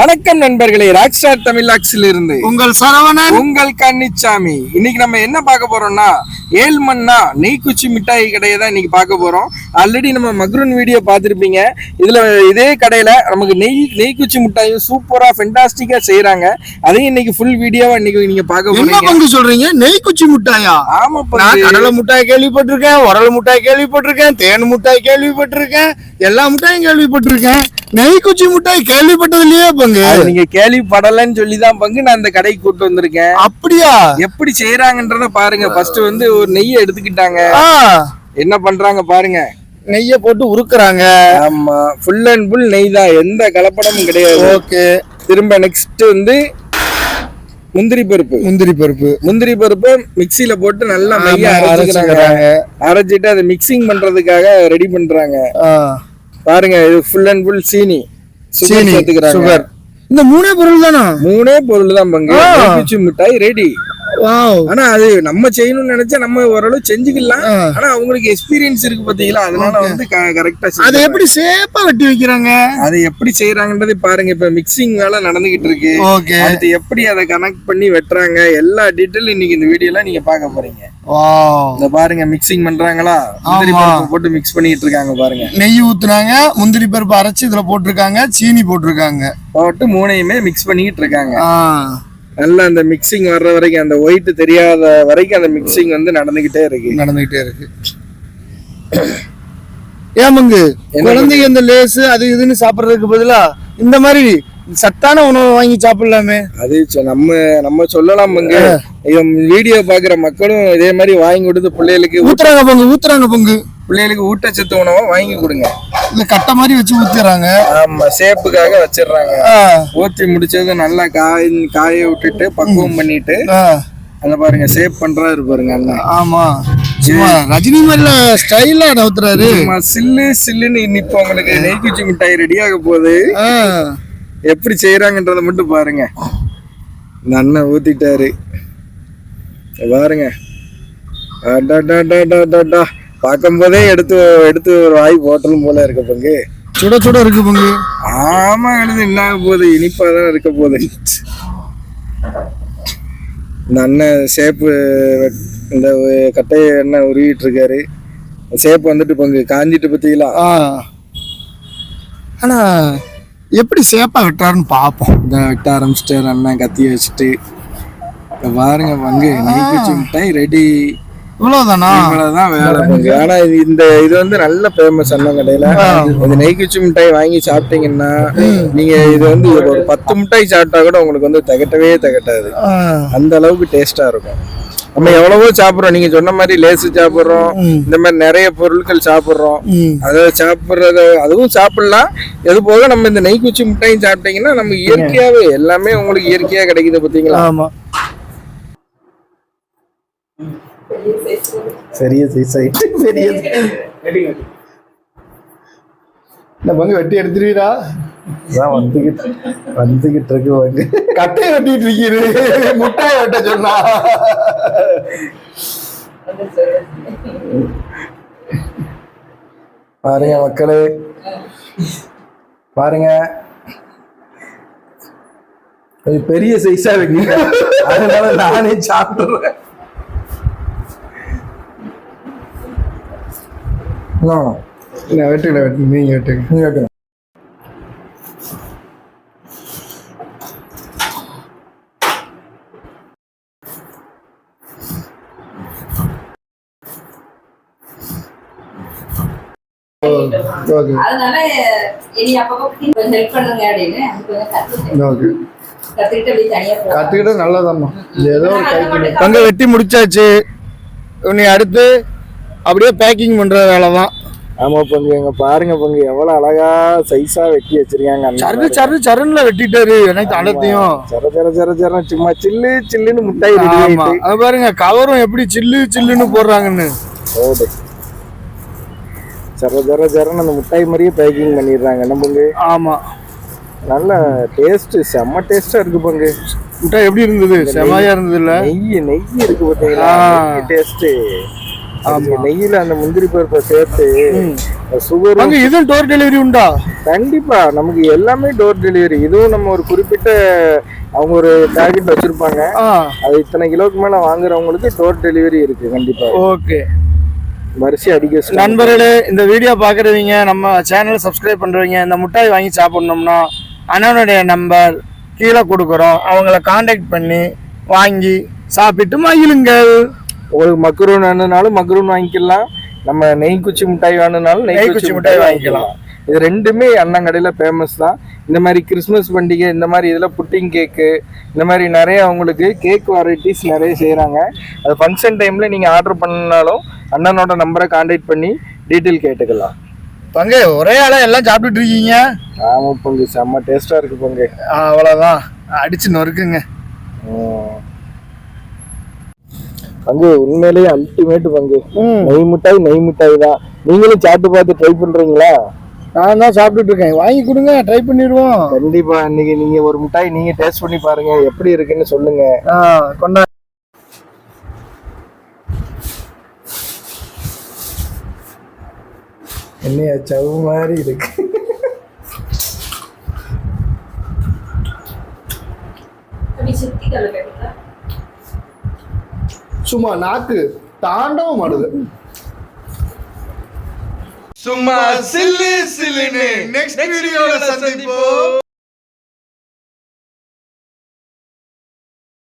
வணக்கம் நண்பர்களே rock star தமிழாக்ஸில் இருந்து உங்கள் சரவணன். உங்கள் கன்னிச்சாமி. இன்னைக்கு நம்ம என்ன பார்க்க போறோம்னா ஏழ்மண்ணா நெய்க்குச்சி மிட்டாய் கடையை தான் இன்னைக்கு பார்க்க போறோம். ஆல்ரெடி நம்ம மக்ரூன் வீடியோ பார்த்துருப்பீங்க. இதுல இதே கடையில நமக்கு நெய் நெய்க்குச்சி மிட்டாயும் சூப்பரா ஃபென்டாஸ்டிக்கா செய்றாங்க. அதையும் இன்னைக்கு ஃபுல் வீடியோவா இன்னைக்கு நீங்க பார்க்க போறீங்க. சொல்றீங்க? நெய்க்குச்சி முட்டாயா? ஆமா நான். கடலை முட்டாய் கேள்விப்பட்டிருக்கேன் உரல் முட்டாய் கேள்விப்பட்டிருக்கேன் தேன் முட்டாய் கேள்விப்பட்டிருக்கேன் எல்லா முட்டாயும் கேள்விப்பட்டிருக்கேன். நெய்க்குச்சி முட்டாய் கேள்விப்பட்டதுலயே பங்கு. நீங்க கேள்விப்படலைன்னு சொல்லி தான் பங்கு நான் இந்த கடைக்கு கூட்டு வந்திருக்கேன். அப்படியா? எப்படி செய்யறாங்கன்றத பாருங்க. ஃபர்ஸ்ட் வந்து ஒரு நெய்யை எடுத்துக்கிட்டாங்க. என்ன பண்றாங்க பாருங்க. நெய்ய போட்டு உருக்குறாங்க. ஆமா. ஃபுல் அண்ட் ஃபுல் நெய் தான் எந்த கலப்படமும் கிடையாது. ஓகே. திரும்ப நெக்ஸ்ட் வந்து முந்திரி பருப்பு. முந்திரி பருப்பு. முந்திரி பருப்பு மிக்ஸில போட்டு நல்லா ஆமா, அரைச்சுக்கிறாங்க. அரைச்சிட்டு அதை மிக்சிங் பண்றதுக்காக ரெடி பண்றாங்க. பாருங்க இது ஃபுல் அண்ட் ஃபுல் சீனி. சீனி சுகர் இந்த மூணே பொருள் தானா? மூணே பொருள் தான் பங்கு. மிட்டாய் ரெடி ஆனா அது நம்ம செய்யணும்னு நினைச்சா நம்ம ஓரளவு செஞ்சுக்கலாம். ஆனா அவங்களுக்கு எக்ஸ்பீரியன்ஸ் இருக்கு பாத்தீங்களா? அதனால வந்து கரெக்டா அதை எப்படி சேப்பா வெட்டி வைக்கிறாங்க? அதை எப்படி செய்யறாங்கன்றதை பாருங்க. இப்ப மிக்சிங் வேலை நடந்துகிட்டு இருக்கு. ஓகே அடுத்து எப்படி அதை கனெக்ட் பண்ணி வெட்டுறாங்க? எல்லா டீட்டெயில் இன்னைக்கு இந்த வீடியோல நீங்க பார்க்க போறீங்க. இந்த பாருங்க மிக்சிங் பண்றாங்களா? முந்திரி. பருப்பு போட்டு மிக்ஸ் பண்ணிட்டு இருக்காங்க பாருங்க. நெய் ஊத்துனாங்க. முந்திரி பருப்பு அரைச்சு இதுல போட்டிருக்காங்க. சீனி போட்டிருக்காங்க. போட்டு மூணையுமே மிக்ஸ் பண்ணிட்டு இருக்காங்க. நல்லா அந்த மிக்சிங் வர்ற வரைக்கும் அந்த ஒயிட் தெரியாத வரைக்கும் அந்த மிக்சிங் வந்து நடந்துகிட்டே இருக்கு. நடந்துகிட்டே இருக்கு. ஏமங்கு குழந்தைங்க இந்த லேஸ் அது இதுன்னு சாப்பிடுறதுக்கு பதிலா இந்த மாதிரி சத்தான உணவு வாங்கி சாப்பிடலாமே. அது நம்ம நம்ம சொல்லலாம் வீடியோ பாக்குற மக்களும் இதே மாதிரி வாங்கி கொடுத்து பிள்ளைகளுக்கு ஊத்துறாங்க பொங்கு ஊத்துறாங்க பொங்கு பிள்ளைகளுக்கு ஊட்டச்சத்து உணவை வாங்கி கொடுங்க. இந்த கட்டை மாதிரி வச்சு ஊத்துறாங்க ஆமா சேப்புக்காக வச்சிடுறாங்க. ஆ, ஊத்தி முடிச்சது நல்லா காய காய விட்டுட்டு பக்குவம் பண்ணிட்டு அங்க பாருங்க சேப் பண்றாரு பாருங்க அண்ணன் ஆமா. ரஜினி மாதிரில ஸ்டைலா நவுத்துறாரு. சில்லு சில்லுன்னு இன்னிப்போ உங்களுக்கு நெய்க்குச்சி மிட்டாய் ரெடி ஆக போகுது. எப்படி செய்யறாங்கன்றத மட்டும் பாருங்க. இந்த அண்ணன் ஊத்திட்டாரு. பாருங்க. அடடடடடடா. பார்க்கும் போதே எடுத்து எடுத்து ஒரு வாய் போட்டலும் போல இருக்க பங்கு. சுட சுட இருக்கு பொங்கு. ஆமா எழுது என்ன போகுது இனிப்பா தான் இருக்க போகுது. இந்த அண்ணன் சேப்பு இந்த கட்டையை எண்ணெய் உருவிட்டு இருக்காரு சேப்பு வந்துட்டு பங்கு காஞ்சிட்டு பத்தீங்களா. ஆனா எப்படி சேப்பா வெட்டுறாருன்னு பாப்போம். இந்த வெட்ட ஆரம்பிச்சிட்டாரு அண்ணன் கத்தி வச்சுட்டு. பாருங்க பங்கு நெய்க்குச்சி மிட்டாய் ரெடி இவ்வளவுதானா? இவ்வளவுதான் வேலை பங்கு ஆனா இது இந்த இது வந்து நல்ல ஃபேமஸ் அண்ணன் கடையில. இந்த நெய்க்குச்சி மிட்டாய் வாங்கி சாப்பிட்டீங்கன்னா நீங்க இது வந்து ஒரு பத்து மிட்டாய் சாப்பிட்டா கூட உங்களுக்கு வந்து திகட்டவே திகட்டாது. அந்த அளவுக்கு டேஸ்டா இருக்கும். நம்ம எவ்வளவோ சாப்பிடுறோம். நீங்க சொன்ன மாதிரி லேசு சாப்பிடுறோம். இந்த மாதிரி நிறைய பொருட்கள் சாப்பிடுறோம். அதை சாப்பிடுறத அதுவும் சாப்பிடலாம். எது போக நம்ம இந்த நெய்க்குச்சி மிட்டாயும் சாப்பிட்டீங்கன்னா நமக்கு இயற்கையாவே எல்லாமே உங்களுக்கு இயற்கையா கிடைக்குது பாத்தீங்களா? ஆமா. சரியா சைஸ் பெரிய இந்த பங்கு வெட்டி எடுத்துருவீரா தான் வந்துகிட்டு வந்துகிட்டு இருக்கு வந்து கட்டையை வெட்டிட்டு இருக்கீரு. முட்டையை வெட்ட சொன்னா. பாருங்க மக்களே. பாருங்க. இது பெரிய சைஸா இருக்கு. அதனால நானே சாப்பிடுறேன். ஆ, இல்ல வெட்டுங்க வெட்டு நீங்க வெட்டுங்க. நீ வைக்கணும். ஓகே. அதனால இனி அப்பப்போ கொஞ்சம் ஹெல்ப் பண்ணுங்க அப்படின்னு அது கொஞ்சம் கத்துக்கிட்டேன். ஓகே. கத்துக்கிட்டு அப்படியே தனியா போவேன் கத்துக்கிட்டு நல்லதாம்மா. இது ஏதோ ஒரு கைக்கு பங்க பங்க வெட்டி முடிச்சாச்சு. நீ அடுத்து அப்படியே பேக்கிங் பண்ற வேலை தான் ஆமா பங்கு. எங்க பாருங்க பங்கு. எவ்வளவு அழகா சைஸா வெட்டி வச்சிருக்காங்க சரு சரு சருன்ல வெட்டிட்டாரு. எனக்கு அனைத்தையும் சர சர சர சர சும்மா சில்லு சில்லுன்னு முட்டாய் ஆமா ஆயிட்டு. அது பாருங்க கவரும் எப்படி சில்லு சில்லுன்னு போடுறாங்கன்னு. ஓடு சர சர சரன்னு அந்த முட்டாய் மாதிரியே பேக்கிங் பண்ணிடுறாங்க. என்ன பங்கு? ஆமா. நல்ல டேஸ்ட் செம்ம டேஸ்டா இருக்கு பங்கு. முட்டை எப்படி இருந்தது? செமையா இருந்தது இல்ல நெய் நெய் இருக்கு பாத்தீங்களா. டேஸ்ட் நெய்யில அந்த முந்திரி பருப்பை சேர்த்து சுகர் அங்க இதுவும் டோர் டெலிவரி உண்டா? கண்டிப்பா. நமக்கு எல்லாமே டோர் டெலிவரி இதுவும் நம்ம ஒரு குறிப்பிட்ட அவங்க ஒரு டார்கெட் வச்சிருப்பாங்க. அது இத்தனை கிலோக்கு மேல வாங்குறவங்களுக்கு டோர் டெலிவரி இருக்கு கண்டிப்பா. ஓகே. வரிசை அடிக்க நண்பர்களே இந்த வீடியோ பார்க்குறவங்க நம்ம சேனலை சப்ஸ்கிரைப் பண்ணுறவங்க இந்த முட்டாய் வாங்கி சாப்பிட்ணும்னா அண்ணனுடைய நம்பர் கீழே கொடுக்குறோம். அவங்கள காண்டாக்ட் பண்ணி வாங்கி சாப்பிட்டு மகிழுங்கள். உங்களுக்கு மக்ரூன் வேணுனாலும் மக்ரூன் வாங்கிக்கலாம். நம்ம நெய் குச்சி மிட்டாய் வேணுனாலும் நெய் நெய் குச்சி குச்சி மிட்டாய் வாங்கிக்கலாம். இது ரெண்டுமே அண்ணன் கடையில் ஃபேமஸ் தான். இந்த மாதிரி கிறிஸ்மஸ் பண்டிகை இந்த மாதிரி இதில் புட்டிங் கேக்கு இந்த மாதிரி நிறைய அவங்களுக்கு கேக் வெரைட்டிஸ் நிறைய செய்கிறாங்க அது ஃபங்க்ஷன் டைமில் நீங்கள் ஆர்டர் பண்ணாலும் அண்ணனோட நம்பரை காண்டாக்ட் பண்ணி டீட்டெயில் கேட்டுக்கலாம். பங்கு ஒரே ஆளாக எல்லாம் சாப்பிட்டுட்டு இருக்கீங்க? ஆமாம் பங்கு. செம்ம டேஸ்ட்டாக இருக்கு பங்கு. அவ்வளோதான் அடிச்சு நொறுக்குங்க. பங்கு உண்மையிலேயே அல்டிமேட் பங்கு. ம். நெய் மிட்டாய் நெய் மிட்டாய் தான். நீங்களும் சாப்பிட்டு பார்த்து ட்ரை பண்ணுறீங்களா நான் தான் சாப்பிட்டுட்டு இருக்கேன். வாங்கி கொடுங்க ட்ரை பண்ணிடுவோம். கண்டிப்பா இன்னைக்கு நீங்க ஒரு மிட்டாய் நீங்க டேஸ்ட் பண்ணி பாருங்க எப்படி இருக்குன்னு சொல்லுங்க. கொண்டா என்னையா சவு மாதிரி இருக்கு. சும்மா நாக்கு தாண்டவம் ஆடுது. சும்மா சில்லு சில்லுன்னு நெக்ஸ்ட் வீடியோல சந்திப்போம்.